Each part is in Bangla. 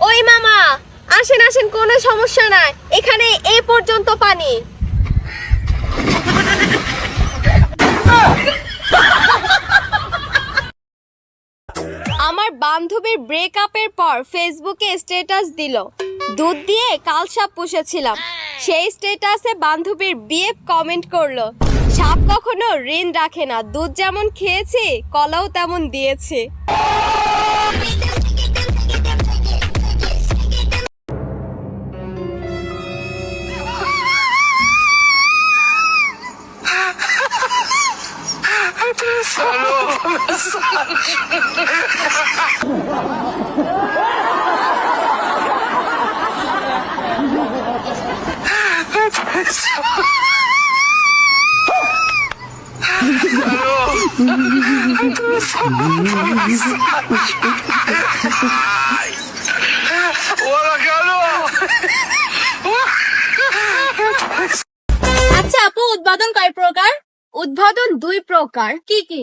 ওই মামা, আসেন আসেন, কোনো সমস্যা নাই। এখানে এই পর্যন্ত পানি। আমার বান্ধবীর ব্রেকআপের পর ফেসবুকে স্ট্যাটাস দিল। দুধ দিয়ে কাল সাপ পুষেছিলাম। সেই স্ট্যাটাসে বান্ধবীর বিয়ে কমেন্ট করল। সাপ কখনো ঋণ রাখে না। দুধ যেমন খেয়েছি, কলাও তেমন দিয়েছে। আচ্ছা আপু উৎপাদন কয় প্রকার? উদ্বোধন দুই প্রকার কি কি?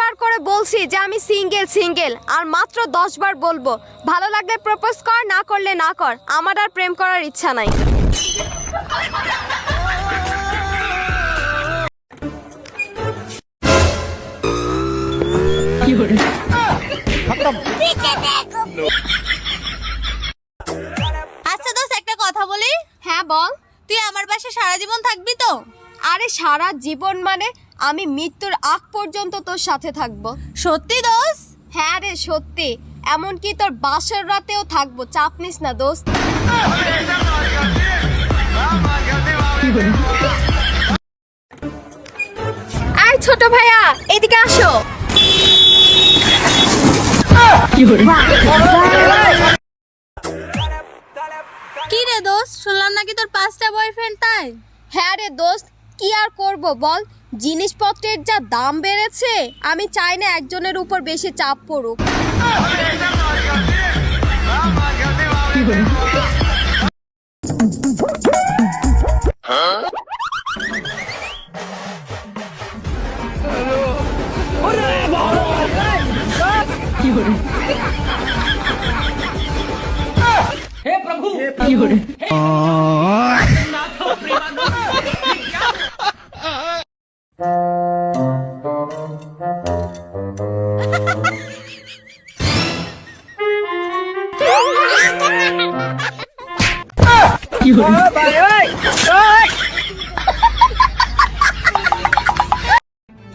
বার করে বলছি যে আমি সিঙ্গেল সিঙ্গেল আর মাত্র দশ বার বলব। ভালো লাগলে প্রপোজ কর না করলে না কর। আমার আর প্রেম করার ইচ্ছা নাই। আচ্ছা দোস্ত একটা কথা বলি? হ্যাঁ বল। তুই আমার বাসায় সারা জীবন থাকবি তো? আরে সারা জীবন মানে আমি মৃত্যুর আগ পর্যন্ত তোর সাথে থাকব। সত্যি দোস্ত? হ্যাঁ রে সত্যি। এমনকি তোর বাসর রাতেও থাকব। চাপ নিস না দোস্ত। আর ছোট ভাইয়া এদিকে আসো। কি রে দোস্ত শুনলাম নাকি তোর পাঁচটা বয়ফ্রেন্ড তাই? হ্যাঁ রে দোস্ত কি আর করব বল? জিনিসপত্রের যা দাম বেড়েছে আমি চাই না একজনের উপর বেশি চাপ পড়ুক।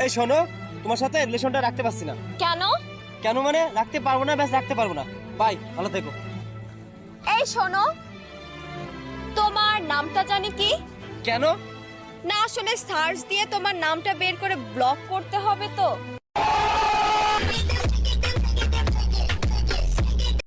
এই শোনো তোমার সাথে রিলেশনটা রাখতে পারছি না। কেন? কেন মানে রাখতে পারব না ব্যাস রাখতে পারব না। বাই ভালো থেকো। এই শোনো তোমার নামটা জানি কি? কেন? না আসলে সার্চ দিয়ে তোমার নামটা বের করে ব্লক করতে হবে তো।